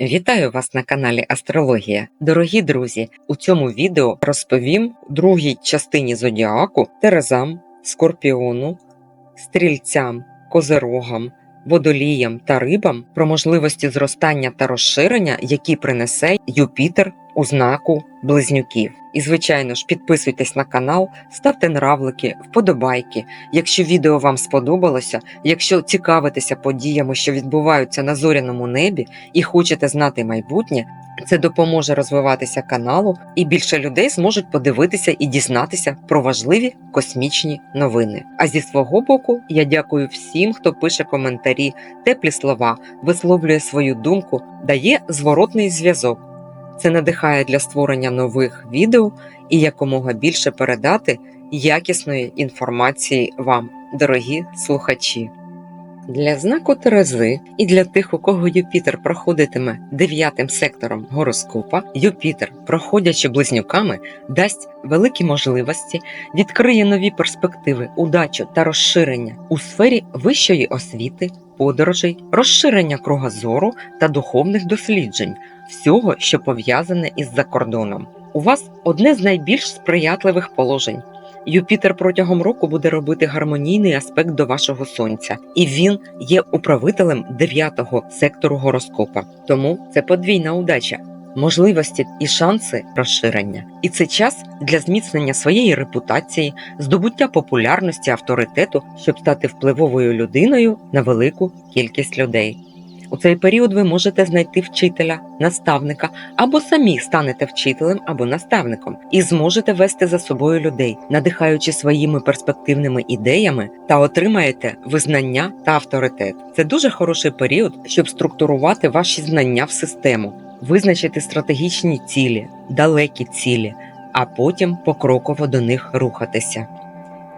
Вітаю вас на каналі Астрологія. Дорогі друзі, у цьому відео розповім другій частині зодіаку Терезам, Скорпіону, Стрільцям, Козерогам, Водоліям та рибам про можливості зростання та розширення, які принесе Юпітер у знаку близнюків. І, звичайно ж, підписуйтесь на канал, ставте нравлики, вподобайки. Якщо відео вам сподобалося, якщо цікавитеся подіями, що відбуваються на зоряному небі, і хочете знати майбутнє, це допоможе розвиватися каналу, і більше людей зможуть подивитися і дізнатися про важливі космічні новини. А зі свого боку, я дякую всім, хто пише коментарі, теплі слова, висловлює свою думку, дає зворотний зв'язок. Це надихає для створення нових відео і якомога більше передати якісної інформації вам, дорогі слухачі. Для знаку Терези і для тих, у кого Юпітер проходитиме дев'ятим сектором гороскопа, Юпітер, проходячи близнюками, дасть великі можливості, відкриє нові перспективи, удачу та розширення у сфері вищої освіти, подорожей, розширення кругозору та духовних досліджень, всього, що пов'язане із закордоном. У вас одне з найбільш сприятливих положень. Юпітер протягом року буде робити гармонійний аспект до вашого сонця, і він є управителем дев'ятого сектору гороскопа. Тому це подвійна удача, можливості і шанси розширення. І це час для зміцнення своєї репутації, здобуття популярності, авторитету, щоб стати впливовою людиною на велику кількість людей. У цей період ви можете знайти вчителя, наставника або самі станете вчителем або наставником і зможете вести за собою людей, надихаючи своїми перспективними ідеями та отримаєте визнання та авторитет. Це дуже хороший період, щоб структурувати ваші знання в систему, визначити стратегічні цілі, далекі цілі, а потім покроково до них рухатися.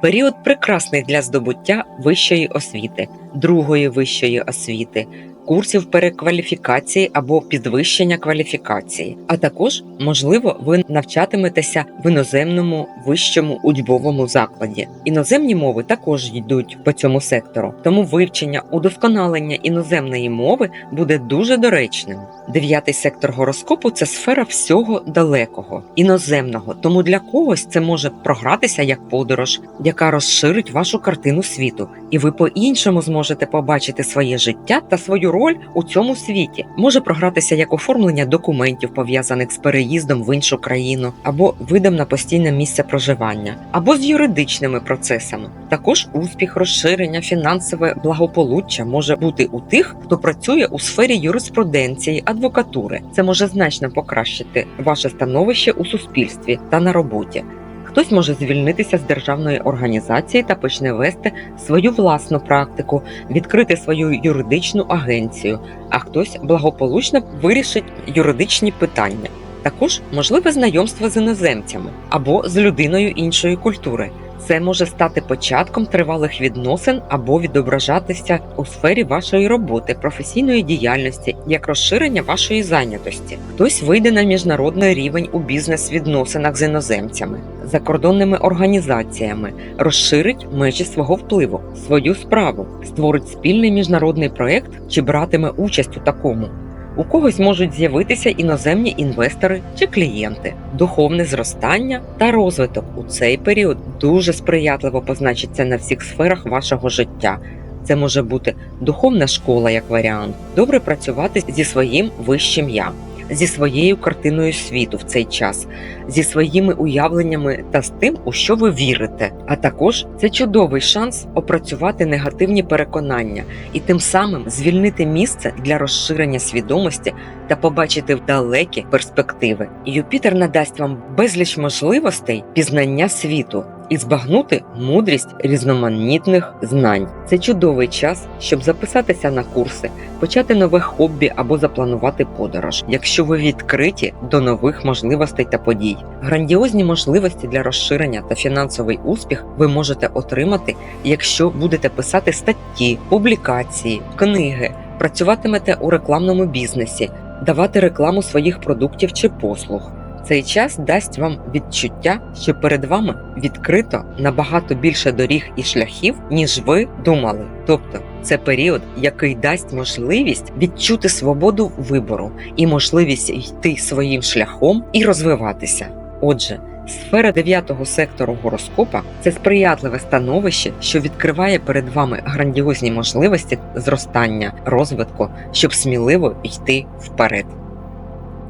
Період прекрасний для здобуття вищої освіти, другої вищої освіти, курсів перекваліфікації або підвищення кваліфікації. А також, можливо, ви навчатиметеся в іноземному вищому учбовому закладі. Іноземні мови також йдуть по цьому сектору, тому вивчення, удосконалення іноземної мови буде дуже доречним. Дев'ятий сектор гороскопу це сфера всього далекого, іноземного. Тому для когось це може програтися як подорож, яка розширить вашу картину світу, і ви по-іншому зможете побачити своє життя та свою роль у цьому світі. Може програтися як оформлення документів, пов'язаних з переїздом в іншу країну, або видом на постійне місце проживання, або з юридичними процесами. Також успіх, розширення, фінансове благополуччя може бути у тих, хто працює у сфері юриспруденції, адвокатури. Це може значно покращити ваше становище у суспільстві та на роботі. Хтось може звільнитися з державної організації та почне вести свою власну практику, відкрити свою юридичну агенцію, а хтось благополучно вирішить юридичні питання. Також можливе знайомство з іноземцями або з людиною іншої культури. Це може стати початком тривалих відносин або відображатися у сфері вашої роботи, професійної діяльності, як розширення вашої зайнятості. Хтось вийде на міжнародний рівень у бізнес-відносинах з іноземцями, закордонними організаціями, розширить межі свого впливу, свою справу, створить спільний міжнародний проект чи братиме участь у такому. У когось можуть з'явитися іноземні інвестори чи клієнти. Духовне зростання та розвиток у цей період дуже сприятливо позначиться на всіх сферах вашого життя. Це може бути духовна школа як варіант, добре працювати зі своїм вищим я, зі своєю картиною світу в цей час, зі своїми уявленнями та з тим, у що ви вірите. А також це чудовий шанс опрацювати негативні переконання і тим самим звільнити місце для розширення свідомості та побачити далекі перспективи. Юпітер надасть вам безліч можливостей пізнання світу. І збагнути мудрість різноманітних знань. Це чудовий час, щоб записатися на курси, почати нове хобі або запланувати подорож, якщо ви відкриті до нових можливостей та подій. Грандіозні можливості для розширення та фінансовий успіх ви можете отримати, якщо будете писати статті, публікації, книги, працюватимете у рекламному бізнесі, давати рекламу своїх продуктів чи послуг. Цей час дасть вам відчуття, що перед вами відкрито набагато більше доріг і шляхів, ніж ви думали. Тобто, це період, який дасть можливість відчути свободу вибору і можливість йти своїм шляхом і розвиватися. Отже, сфера дев'ятого сектору гороскопа це сприятливе становище, що відкриває перед вами грандіозні можливості зростання, розвитку, щоб сміливо йти вперед.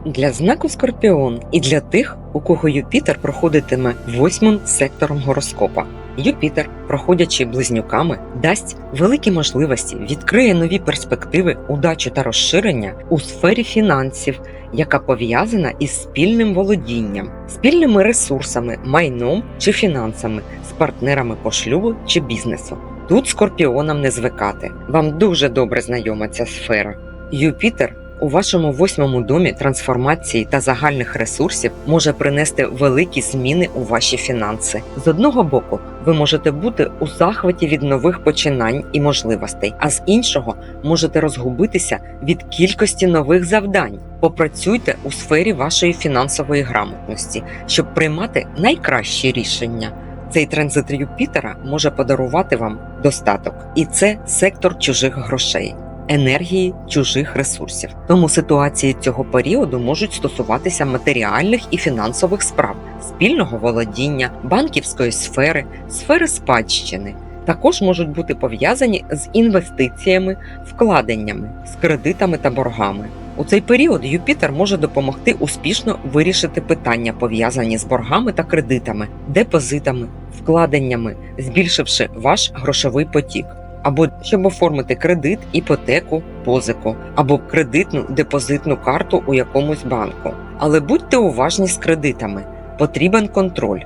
Для знаку Скорпіон і для тих, у кого Юпітер проходитиме восьмим сектором гороскопа. Юпітер, проходячи близнюками, дасть великі можливості, відкриє нові перспективи, удачу та розширення у сфері фінансів, яка пов'язана із спільним володінням, спільними ресурсами, майном чи фінансами, з партнерами по шлюбу чи бізнесу. Тут скорпіонам не звикати. Вам дуже добре знайома ця сфера. Юпітер у вашому восьмому домі трансформації та загальних ресурсів може принести великі зміни у ваші фінанси. З одного боку, ви можете бути у захваті від нових починань і можливостей, а з іншого можете розгубитися від кількості нових завдань. Попрацюйте у сфері вашої фінансової грамотності, щоб приймати найкращі рішення. Цей транзит Юпітера може подарувати вам достаток, і це сектор чужих грошей енергії чужих ресурсів. Тому ситуації цього періоду можуть стосуватися матеріальних і фінансових справ, спільного володіння, банківської сфери, сфери спадщини. Також можуть бути пов'язані з інвестиціями, вкладеннями, з кредитами та боргами. У цей період Юпітер може допомогти успішно вирішити питання, пов'язані з боргами та кредитами, депозитами, вкладеннями, збільшивши ваш грошовий потік або щоб оформити кредит, іпотеку, позику, або кредитну депозитну карту у якомусь банку. Але будьте уважні з кредитами, потрібен контроль.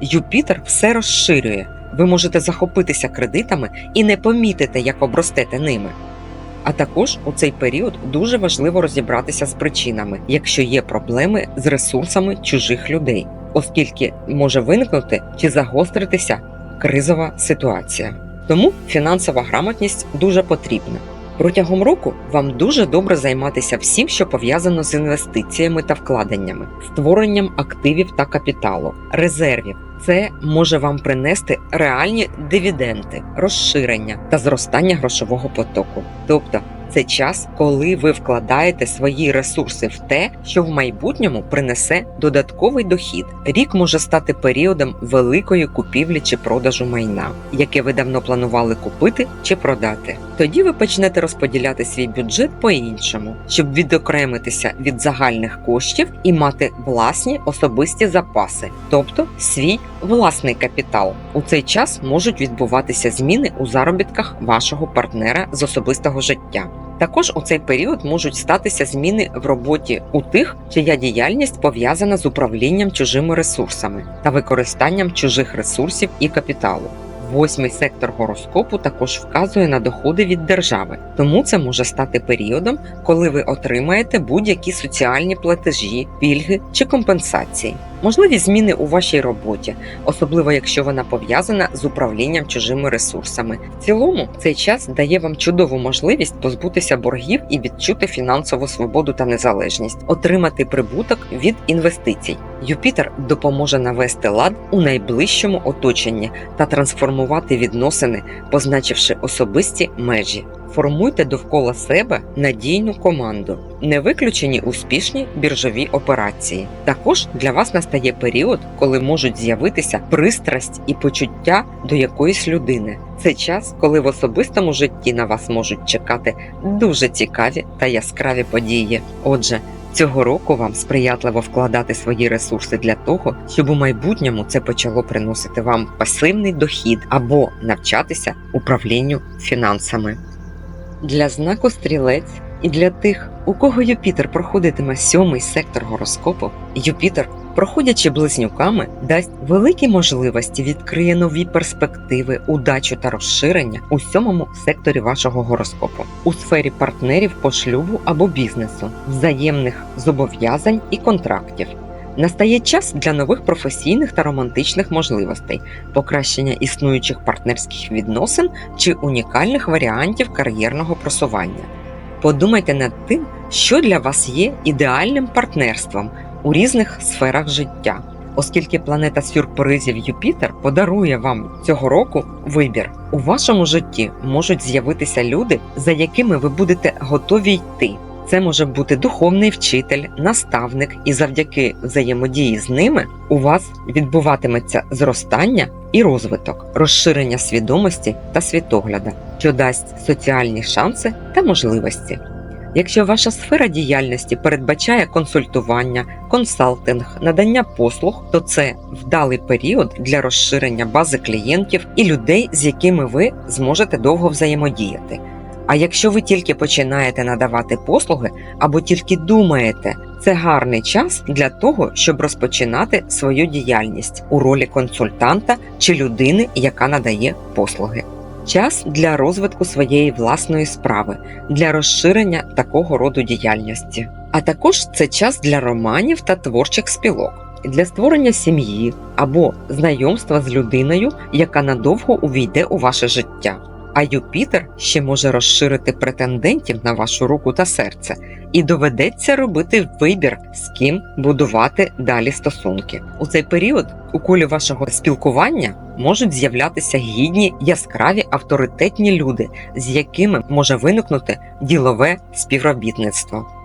Юпітер все розширює. Ви можете захопитися кредитами і не помітите, як обростете ними. А також у цей період дуже важливо розібратися з причинами, якщо є проблеми з ресурсами чужих людей, оскільки може виникнути чи загостритися кризова ситуація. Тому фінансова грамотність дуже потрібна. Протягом року вам дуже добре займатися всім, що пов'язано з інвестиціями та вкладеннями, створенням активів та капіталу, резервів. Це може вам принести реальні дивіденди, розширення та зростання грошового потоку. Тобто це час, коли ви вкладаєте свої ресурси в те, що в майбутньому принесе додатковий дохід. Рік може стати періодом великої купівлі чи продажу майна, яке ви давно планували купити чи продати. Тоді ви почнете розподіляти свій бюджет по-іншому, щоб відокремитися від загальних коштів і мати власні особисті запаси, тобто свій власний капітал. У цей час можуть відбуватися зміни у заробітках вашого партнера з особистого життя. Також у цей період можуть статися зміни в роботі у тих, чия діяльність пов'язана з управлінням чужими ресурсами та використанням чужих ресурсів і капіталу. Восьмий сектор гороскопу також вказує на доходи від держави, тому це може стати періодом, коли ви отримаєте будь-які соціальні платежі, пільги чи компенсації. Можливі зміни у вашій роботі, особливо якщо вона пов'язана з управлінням чужими ресурсами. В цілому цей час дає вам чудову можливість позбутися боргів і відчути фінансову свободу та незалежність, отримати прибуток від інвестицій. Юпітер допоможе навести лад у найближчому оточенні та трансформувати відносини, позначивши особисті межі. Формуйте довкола себе надійну команду, не виключені успішні біржові операції. Також для вас настає період, коли можуть з'явитися пристрасть і почуття до якоїсь людини. Це час, коли в особистому житті на вас можуть чекати дуже цікаві та яскраві події. Отже, Цього року вам сприятливо вкладати свої ресурси для того, щоб у майбутньому це почало приносити вам пасивний дохід або навчатися управлінню фінансами. Для знаку стрілець і для тих, у кого Юпітер проходитиме сьомий сектор гороскопу, Юпітер, проходячи близнюками, дасть великі можливості, відкриє нові перспективи, удачу та розширення у сьомому секторі вашого гороскопу, у сфері партнерів по шлюбу або бізнесу, взаємних зобов'язань і контрактів. Настає час для нових професійних та романтичних можливостей, покращення існуючих партнерських відносин чи унікальних варіантів кар'єрного просування. Подумайте над тим, що для вас є ідеальним партнерством у різних сферах життя. Оскільки планета сюрпризів Юпітер подарує вам цього року вибір, у вашому житті можуть з'явитися люди, за якими ви будете готові йти. Це може бути духовний вчитель, наставник, і завдяки взаємодії з ними у вас відбуватиметься зростання і розвиток, розширення свідомості та світогляда, що дасть соціальні шанси та можливості. Якщо ваша сфера діяльності передбачає консультування, консалтинг, надання послуг, то це вдалий період для розширення бази клієнтів і людей, з якими ви зможете довго взаємодіяти. А якщо ви тільки починаєте надавати послуги або тільки думаєте, це гарний час для того, щоб розпочинати свою діяльність у ролі консультанта чи людини, яка надає послуги. Час для розвитку своєї власної справи, для розширення такого роду діяльності. А також це час для романів та творчих спілок, для створення сім'ї або знайомства з людиною, яка надовго увійде у ваше життя. А Юпітер ще може розширити претендентів на вашу руку та серце, і доведеться робити вибір, з ким будувати далі стосунки. У цей період у колі вашого спілкування можуть з'являтися гідні, яскраві авторитетні люди, з якими може виникнути ділове співробітництво.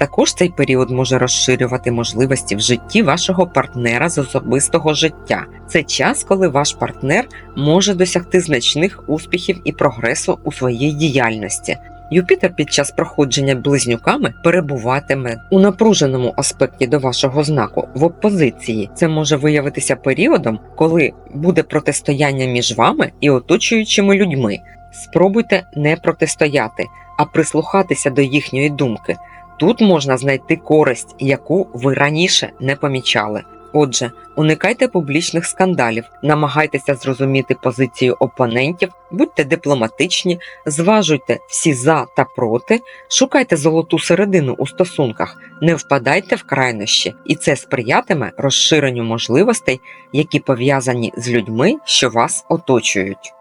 Також цей період може розширювати можливості в житті вашого партнера з особистого життя. Це час, коли ваш партнер може досягти значних успіхів і прогресу у своїй діяльності. Юпітер під час проходження близнюками перебуватиме у напруженому аспекті до вашого знаку в опозиції. Це може виявитися періодом, коли буде протистояння між вами і оточуючими людьми. Спробуйте не протистояти, а прислухатися до їхньої думки. Тут можна знайти користь, яку ви раніше не помічали. Отже, уникайте публічних скандалів, намагайтеся зрозуміти позицію опонентів, будьте дипломатичні, зважуйте всі за та проти, шукайте золоту середину у стосунках, не впадайте в крайнощі, і це сприятиме розширенню можливостей, які пов'язані з людьми, що вас оточують.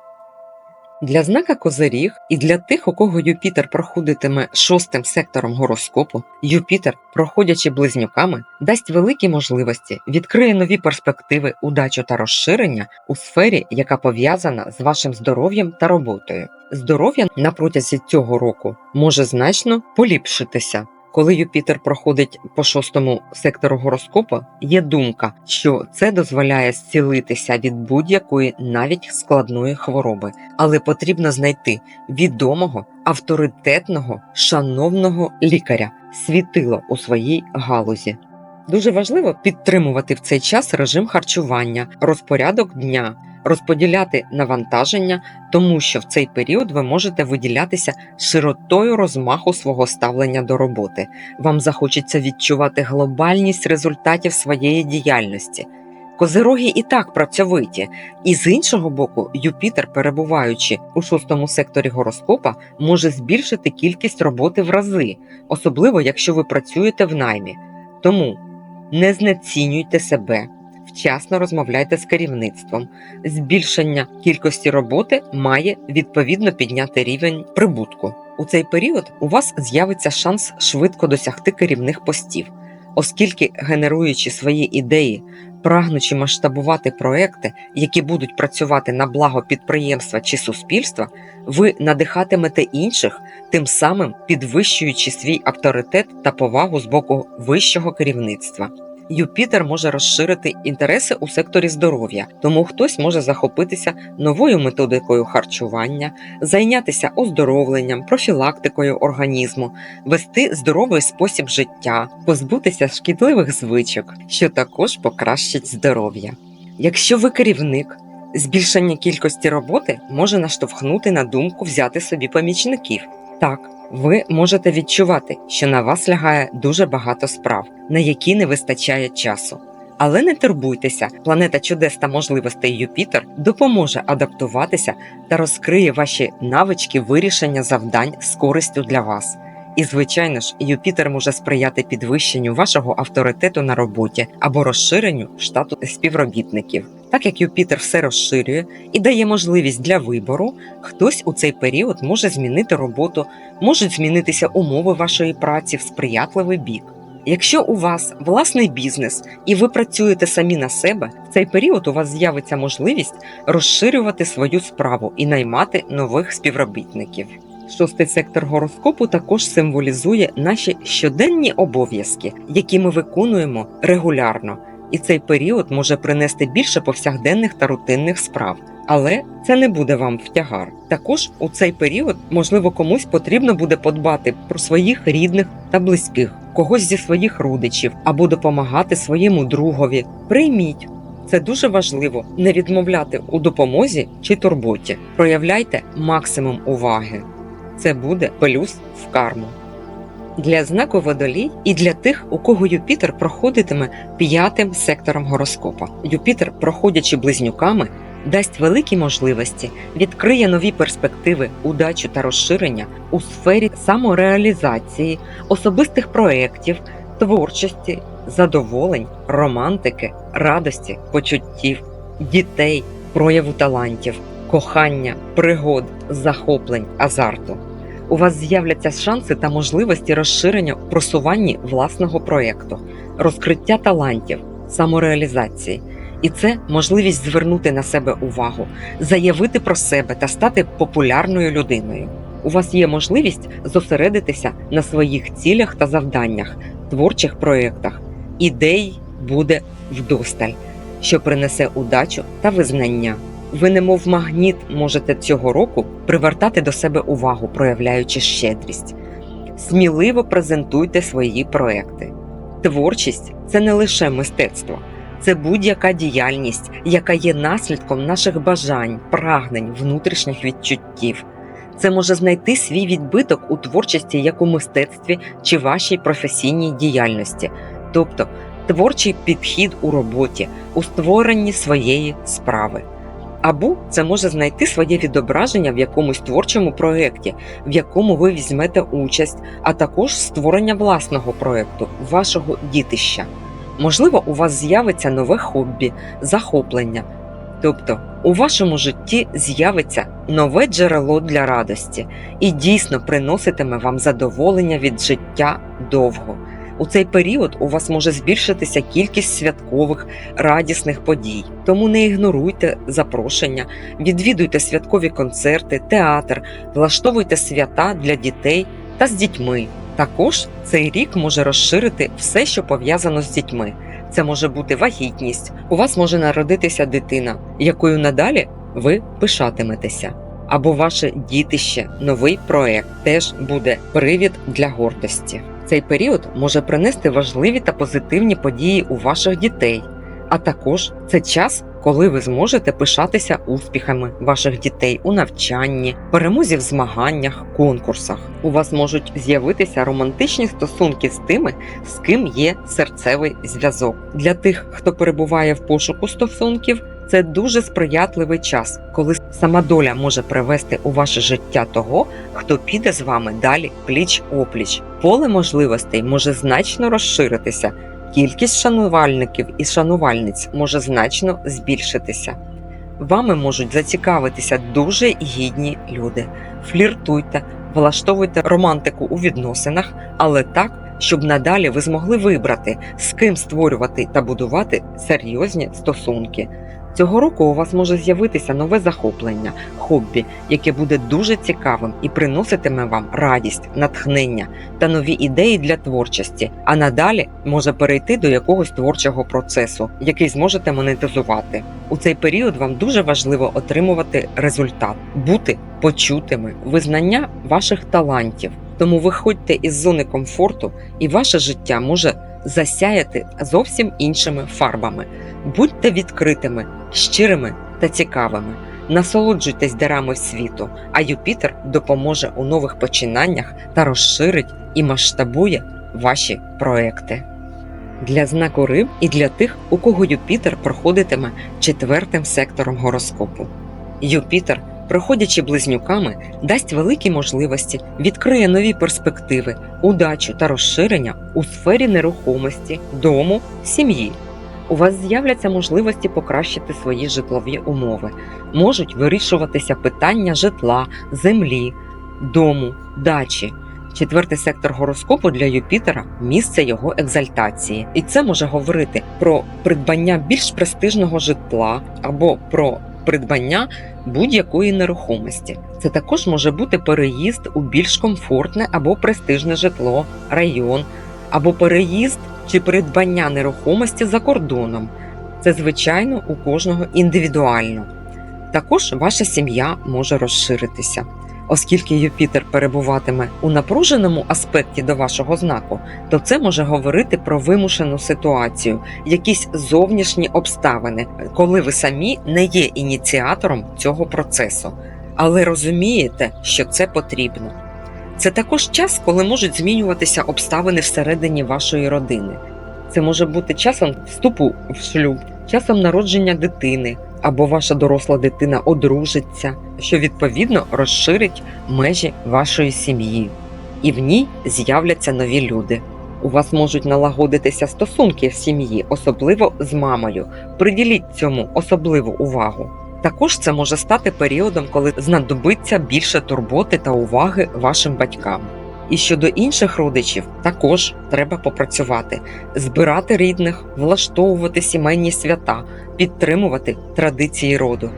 Для знака Козиріг і для тих, у кого Юпітер проходитиме шостим сектором гороскопу, Юпітер, проходячи близнюками, дасть великі можливості, відкриє нові перспективи, удачу та розширення у сфері, яка пов'язана з вашим здоров'ям та роботою. Здоров'я на протязі цього року може значно поліпшитися. Коли Юпітер проходить по шостому сектору гороскопу, є думка, що це дозволяє зцілитися від будь-якої навіть складної хвороби, але потрібно знайти відомого, авторитетного, шановного лікаря, світило у своїй галузі. Дуже важливо підтримувати в цей час режим харчування, розпорядок дня, розподіляти навантаження, тому що в цей період ви можете виділятися широтою розмаху свого ставлення до роботи. Вам захочеться відчувати глобальність результатів своєї діяльності. Козироги і так працьовиті, і з іншого боку, Юпітер, перебуваючи у шостому секторі гороскопа, може збільшити кількість роботи в рази, особливо якщо ви працюєте в наймі. Тому не знецінюйте себе, вчасно розмовляйте з керівництвом. Збільшення кількості роботи має відповідно підняти рівень прибутку. У цей період у вас з'явиться шанс швидко досягти керівних постів, оскільки генеруючи свої ідеї, прагнучи масштабувати проекти, які будуть працювати на благо підприємства чи суспільства, ви надихатимете інших, тим самим підвищуючи свій авторитет та повагу з боку вищого керівництва. Юпітер може розширити інтереси у секторі здоров'я, тому хтось може захопитися новою методикою харчування, зайнятися оздоровленням, профілактикою організму, вести здоровий спосіб життя, позбутися шкідливих звичок, що також покращить здоров'я. Якщо ви керівник, збільшення кількості роботи може наштовхнути на думку взяти собі помічників. Так, ви можете відчувати, що на вас лягає дуже багато справ, на які не вистачає часу. Але не турбуйтеся, планета чудес та можливостей Юпітер допоможе адаптуватися та розкриє ваші навички вирішення завдань з користю для вас. І, звичайно ж, Юпітер може сприяти підвищенню вашого авторитету на роботі або розширенню штату співробітників. Так як Юпітер все розширює і дає можливість для вибору, хтось у цей період може змінити роботу, можуть змінитися умови вашої праці в сприятливий бік. Якщо у вас власний бізнес і ви працюєте самі на себе, в цей період у вас з'явиться можливість розширювати свою справу і наймати нових співробітників. Шостий сектор гороскопу також символізує наші щоденні обов'язки, які ми виконуємо регулярно, і цей період може принести більше повсякденних та рутинних справ. Але це не буде вам в тягар. Також у цей період, можливо, комусь потрібно буде подбати про своїх рідних та близьких, когось зі своїх родичів або допомагати своєму другові. Прийміть. Це дуже важливо не відмовляти у допомозі чи турботі. Проявляйте максимум уваги. Це буде плюс в карму. Для знаку водолій і для тих, у кого Юпітер проходитиме п'ятим сектором гороскопа. Юпітер, проходячи близнюками, дасть великі можливості, відкриє нові перспективи, удачу та розширення у сфері самореалізації, особистих проєктів, творчості, задоволень, романтики, радості, почуттів, дітей, прояву талантів, кохання, пригод, захоплень, азарту. У вас з'являться шанси та можливості розширення в просуванні власного проєкту, розкриття талантів, самореалізації. І це можливість звернути на себе увагу, заявити про себе та стати популярною людиною. У вас є можливість зосередитися на своїх цілях та завданнях, творчих проєктах. Ідей буде вдосталь, що принесе удачу та визнання. Ви, немов магніт, можете цього року привертати до себе увагу, проявляючи щедрість. Сміливо презентуйте свої проекти. Творчість це не лише мистецтво, це будь-яка діяльність, яка є наслідком наших бажань, прагнень, внутрішніх відчуттів. Це може знайти свій відбиток у творчості як у мистецтві чи вашій професійній діяльності, тобто творчий підхід у роботі, у створенні своєї справи. Або це може знайти своє відображення в якомусь творчому проєкті, в якому ви візьмете участь, а також створення власного проєкту, вашого дітища. Можливо, у вас з'явиться нове хобі, захоплення. Тобто у вашому житті з'явиться нове джерело для радості і дійсно приноситиме вам задоволення від життя довго. У цей період у вас може збільшитися кількість святкових радісних подій. Тому не ігноруйте запрошення, відвідуйте святкові концерти, театр, влаштовуйте свята для дітей та з дітьми. Також цей рік може розширити все, що пов'язано з дітьми. Це може бути вагітність, у вас може народитися дитина, якою надалі ви пишатиметеся. Або ваше дітище, новий проект теж буде привід для гордості. Цей період може принести важливі та позитивні події у ваших дітей, а також це час, коли ви зможете пишатися успіхами ваших дітей у навчанні, перемозі в змаганнях, конкурсах. У вас можуть з'явитися романтичні стосунки з тими, з ким є серцевий зв'язок. Для тих, хто перебуває в пошуку стосунків. Це дуже сприятливий час, коли сама доля може привести у ваше життя того, хто піде з вами далі пліч опліч. Поле можливостей може значно розширитися. Кількість шанувальників і шанувальниць може значно збільшитися. Вами можуть зацікавитися дуже гідні люди. Фліртуйте, влаштовуйте романтику у відносинах, але так, щоб надалі ви змогли вибрати, з ким створювати та будувати серйозні стосунки. Цього року у вас може з'явитися нове захоплення, хобі, яке буде дуже цікавим і приноситиме вам радість, натхнення та нові ідеї для творчості, а надалі може перейти до якогось творчого процесу, який зможете монетизувати. У цей період вам дуже важливо отримувати результат, бути почутими, визнання ваших талантів. Тому виходьте із зони комфорту, і ваше життя може засяяти зовсім іншими фарбами. Будьте відкритими, щирими та цікавими. Насолоджуйтесь дарами світу, а Юпітер допоможе у нових починаннях та розширить і масштабує ваші проекти. Для знаку риб і для тих, у кого Юпітер проходитиме четвертим сектором гороскопу. Юпітер, проходячи близнюками, дасть великі можливості, відкриє нові перспективи, удачу та розширення у сфері нерухомості, дому, сім'ї. У вас з'являться можливості покращити свої житлові умови. Можуть вирішуватися питання житла, землі, дому, дачі. Четвертий сектор гороскопу для Юпітера місце його екзальтації, і це може говорити про придбання більш престижного житла або про придбання будь-якої нерухомості. Це також може бути переїзд у більш комфортне або престижне житло, район, або переїзд чи придбання нерухомості за кордоном. Це, звичайно, у кожного індивідуально. Також ваша сім'я може розширитися. Оскільки Юпітер перебуватиме у напруженому аспекті до вашого знаку, то це може говорити про вимушену ситуацію, якісь зовнішні обставини, коли ви самі не є ініціатором цього процесу, але розумієте, що це потрібно. Це також час, коли можуть змінюватися обставини всередині вашої родини. Це може бути часом вступу в шлюб, часом народження дитини, або ваша доросла дитина одружиться, що відповідно розширить межі вашої сім'ї, і в ній з'являться нові люди. У вас можуть налагодитися стосунки в сім'ї, особливо з мамою. Приділіть цьому особливу увагу. Також це може стати періодом, коли знадобиться більше турботи та уваги вашим батькам. І щодо інших родичів, також треба попрацювати, збирати рідних, влаштовувати сімейні свята, підтримувати традиції роду.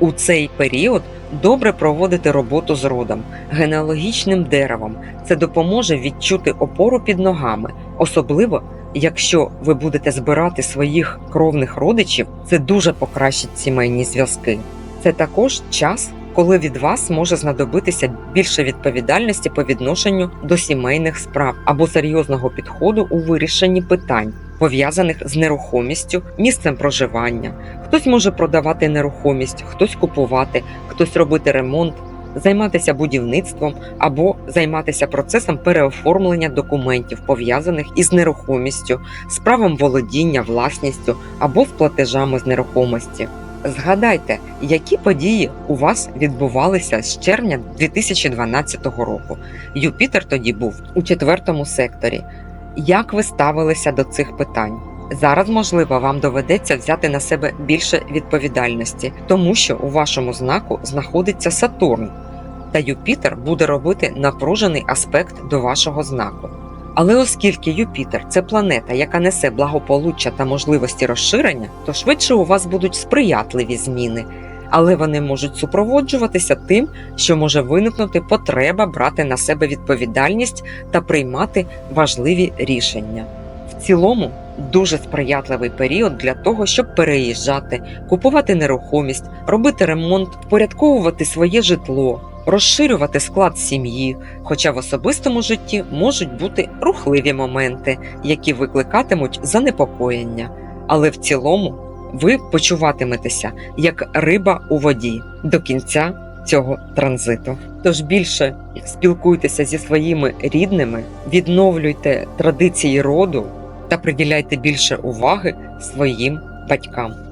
У цей період добре проводити роботу з родом, генеалогічним деревом. Це допоможе відчути опору під ногами, особливо якщо ви будете збирати своїх кровних родичів, це дуже покращить сімейні зв'язки. Це також час, коли від вас може знадобитися більше відповідальності по відношенню до сімейних справ або серйозного підходу у вирішенні питань, пов'язаних з нерухомістю, місцем проживання. Хтось може продавати нерухомість, хтось купувати, хтось робити ремонт, займатися будівництвом або займатися процесом переоформлення документів, пов'язаних із нерухомістю, з правом володіння власністю або з платежами з нерухомості. Згадайте, які події у вас відбувалися з червня 2012 року. Юпітер тоді був у четвертому секторі. Як ви ставилися до цих питань? Зараз, можливо, вам доведеться взяти на себе більше відповідальності, тому що у вашому знаку знаходиться Сатурн, та Юпітер буде робити напружений аспект до вашого знаку. Але оскільки Юпітер це планета, яка несе благополуччя та можливості розширення, то швидше у вас будуть сприятливі зміни, але вони можуть супроводжуватися тим, що може виникнути потреба брати на себе відповідальність та приймати важливі рішення. В цілому дуже сприятливий період для того, щоб переїжджати, купувати нерухомість, робити ремонт, впорядковувати своє житло, розширювати склад сім'ї. Хоча в особистому житті можуть бути рухливі моменти, які викликатимуть занепокоєння. Але в цілому ви почуватиметеся як риба у воді до кінця цього транзиту. Тож більше спілкуйтеся зі своїми рідними, відновлюйте традиції роду та приділяйте більше уваги своїм батькам.